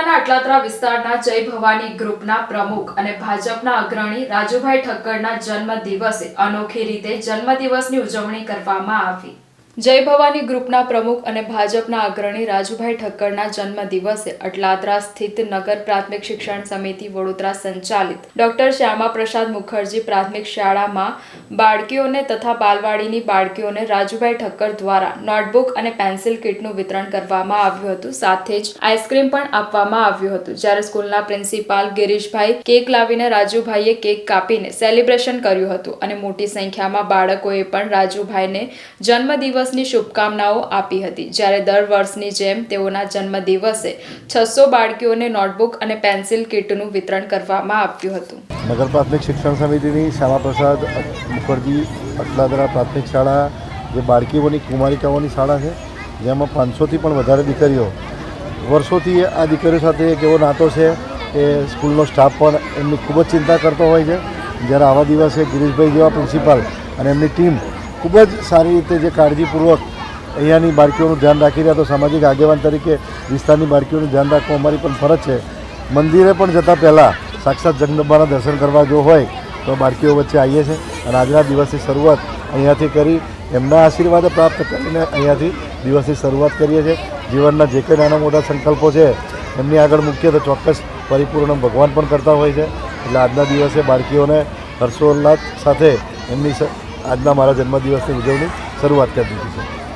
વડોદરાના અટલાત્રા વિસ્તારના જય ભવાની ગ્રુપના પ્રમુખ અને ભાજપના અગ્રણી રાજુભાઈ ઠક્કરના જન્મ દિવસે અનોખી રીતે જન્મદિવસની ઉજવણી કરવામાં આવી. જય ભવાની ગ્રુપના પ્રમુખ અને ભાજપના અગ્રણી રાજુભાઈ ઠક્કરના જન્મ દિવસે અટલાદરા સ્થિત નગર પ્રાથમિક શિક્ષણ સમિતિ વડોદરા સંચાલિત. ડોક્ટર શ્યામા પ્રસાદ મુખર્જી પ્રાથમિક શાળામાં બાળકીઓને તથા બાલવાડીની બાળકીઓને રાજુભાઈ ઠક્કર દ્વારા નોટબુક અને પેન્સિલ કીટનું વિતરણ કરવામાં આવ્યું હતું. સાથે જ આઈસ્ક્રીમ પણ આપવામાં આવ્યું હતું. જ્યારે સ્કૂલના પ્રિન્સિપાલ ગિરીશભાઈ કેક લાવીને રાજુભાઈએ કેક કાપીને સેલિબ્રેશન કર્યું હતું અને મોટી સંખ્યામાં બાળકોએ પણ રાજુભાઈને જન્મદિવસની શુભકામનાઓ આપી હતી. જ્યારે દર વર્ષની જેમ તેઓના જન્મદિવસે છસો બાળકીઓને નોટબુક અને પેન્સિલ કીટનું વિતરણ કરવામાં આવ્યું હતું. નગર પ્રાથમિક શિક્ષણ સમિતિની શ્યામાપ્રસાદ મુખર્જી અટલાદરા પ્રાથમિક શાળા, જે બાળકીઓની કુમારિકાઓની શાળા છે, જેમાં પાંચસોથી પણ વધારે દીકરીઓ. વર્ષોથી આ દીકરીઓ સાથે એક એવો નાતો છે કે સ્કૂલનો સ્ટાફ પણ એમની ખૂબ જ ચિંતા કરતો હોય છે. જ્યારે આવા દિવસે ગિરીશભાઈ જેવા પ્રિન્સિપાલ અને એમની ટીમ ખૂબ જ સારી રીતે જે કાળજીપૂર્વક અહીંયાની બાળકીઓનું ધ્યાન રાખી રહ્યા તો સામાજિક આગેવાન તરીકે વિસ્તારની બાળકીઓનું ધ્યાન રાખવું અમારી પણ ફરજ છે. મંદિરે પણ જતાં પહેલાં સાક્ષાત જગદંબાના દર્શન કરવા જો હોય તો બાળકીઓ વચ્ચે આવીએ છીએ અને આજના દિવસની શરૂઆત અહીંયાથી કરી, એમના આશીર્વાદ પ્રાપ્ત કરીને અહીંયાથી દિવસની શરૂઆત કરીએ છીએ. જીવનના જે કંઈ નાના મોટા સંકલ્પો છે, એમની આગળ મૂકીએ તો ચોક્કસ પરિપૂર્ણ ભગવાન પણ કરતા હોય છે. એટલે આજના દિવસે બાળકીઓને હર્ષોલ્લાસ સાથે એમની આજના મારા જન્મદિવસની ઉજવણી શરૂઆત કરી દીધી છે.